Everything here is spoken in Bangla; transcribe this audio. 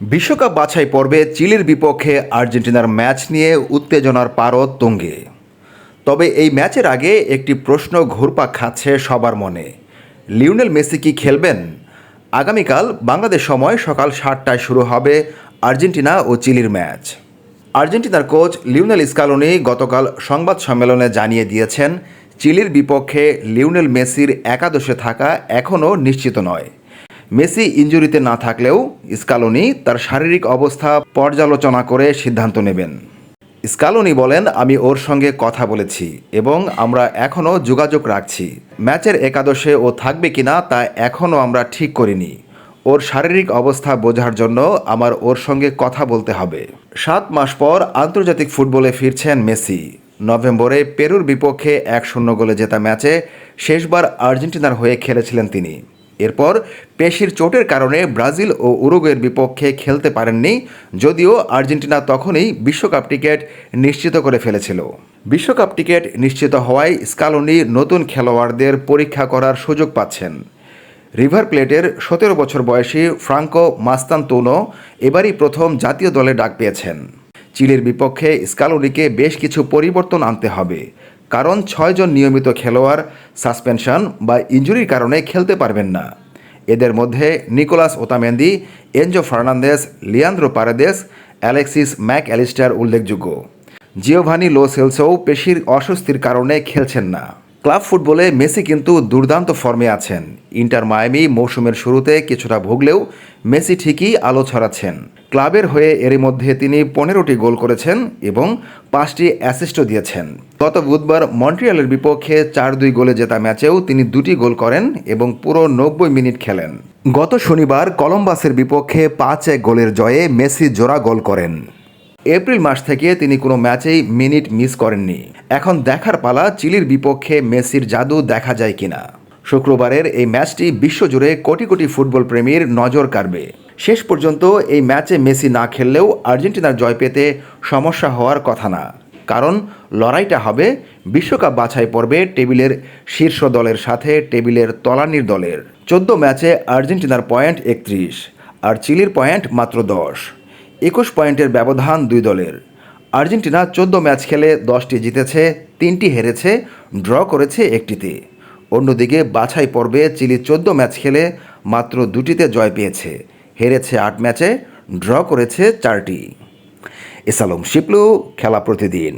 বিশ্বকাপ বাছাই পর্বে চিলির বিপক্ষে আর্জেন্টিনার ম্যাচ নিয়ে উত্তেজনার পারদ তুঙ্গে। তবে এই ম্যাচের আগে একটি প্রশ্ন ঘুরপাক খাচ্ছে সবার মনে। লিওনেল মেসি কি খেলবেন? আগামীকাল বাংলাদেশ সময় সকাল সাতটায় শুরু হবে আর্জেন্টিনা ও চিলির ম্যাচ। আর্জেন্টিনার কোচ লিওনেল স্কালোনি গতকাল সংবাদ সম্মেলনে জানিয়ে দিয়েছেন, চিলির বিপক্ষে লিওনেল মেসির একাদশে থাকা এখনও নিশ্চিত নয়। মেসি ইঞ্জুরিতে না থাকলেও স্কালোনি তার শারীরিক অবস্থা পর্যালোচনা করে সিদ্ধান্ত নেবেন। স্কালোনি বলেন, আমি ওর সঙ্গে কথা বলেছি এবং আমরা এখনও যোগাযোগ রাখছি। ম্যাচের একাদশে ও থাকবে কিনা তা এখনও আমরা ঠিক করিনি। ওর শারীরিক অবস্থা বোঝার জন্য আমার ওর সঙ্গে কথা বলতে হবে। সাত মাস পর আন্তর্জাতিক ফুটবলে ফিরছেন মেসি। নভেম্বরে পেরুর বিপক্ষে এক শূন্য গোলে জেতা ম্যাচে শেষবার আর্জেন্টিনার হয়ে খেলেছিলেন তিনি। এরপর পেশির চোটের কারণে ব্রাজিল ও উরুগুয়ের বিপক্ষে খেলতে পারেননি, যদিও আর্জেন্টিনা তখনই বিশ্বকাপ টিকিট নিশ্চিত করে ফেলেছিল। বিশ্বকাপ টিকিট নিশ্চিত হওয়ায় স্কালোনি নতুন খেলোয়াড়দের পরীক্ষা করার সুযোগ পাচ্ছেন। রিভার প্লেটের সতেরো বছর বয়সী ফ্রাঙ্কো মাস্তান্তোনো এবারই প্রথম জাতীয় দলে ডাক পেয়েছেন। চিলির বিপক্ষে স্কালোনিকে বেশ কিছু পরিবর্তন আনতে হবে। কারণ ছয়জন নিয়মিত খেলোয়াড়, সাসপেনশন বা ইঞ্জুরির কারণে খেলতে পারবেন না। এদের মধ্যে Nicolas Otamendi, Enzo Fernandez Leandro Paredes, Alexis Mac Allister উল্লেখযোগ্য। জিওভানি লো সেলসও পেশির অস্বস্তির কারণে খেলছেন না। ক্লাব ফুটবলে মেসি কিন্তু দুর্দান্ত ফর্মে আছেন। ইন্টার মায়ামি মৌসুমের শুরুতে কিছুটা ভুগলেও মেসি ঠিকই আলো ছড়াচ্ছেন। ক্লাবের হয়ে এরই মধ্যে তিনি পনেরোটি গোল করেছেন এবং পাঁচটি অ্যাসিস্টও দিয়েছেন। গত বুধবার মন্ট্রিয়ালের বিপক্ষে চার দুই গোলে জেতা ম্যাচেও তিনি দুটি গোল করেন এবং পুরো নব্বই মিনিট খেলেন। গত শনিবার কলম্বাসের বিপক্ষে পাঁচ এক গোলের জয়ে মেসি জোড়া গোল করেন। এপ্রিল মাস থেকে তিনি কোনো ম্যাচেই মিনিট মিস করেননি। এখন দেখার পালা চিলির বিপক্ষে মেসির জাদু দেখা যায় কিনা। শুক্রবারের এই ম্যাচটি বিশ্বজুড়ে কোটি কোটি ফুটবল প্রেমীর নজর কাড়বে। শেষ পর্যন্ত এই ম্যাচে মেসি না খেললেও আর্জেন্টিনার জয় পেতে সমস্যা হওয়ার কথা না। কারণ লড়াইটা হবে বিশ্বকাপ বাছাই পর্বে টেবিলের শীর্ষ দলের সাথে টেবিলের তলানির দলের। চোদ্দ ম্যাচে আর্জেন্টিনার পয়েন্ট একত্রিশ, আর চিলির পয়েন্ট মাত্র দশ। একুশ পয়েন্টের ব্যবধান দুই দলের। আর্জেন্টিনা চোদ্দ ম্যাচ খেলে দশটি জিতেছে, তিনটি হেরেছে, ড্র করেছে একটিতে। অন্যদিকে বাছাই পর্বে চিলি চোদ্দ ম্যাচ খেলে মাত্র দুটিতে জয় পেয়েছে, হেরেছে আট ম্যাচে, ড্র করেছে চারটি। এসালম শিপলু, খেলা প্রতিদিন।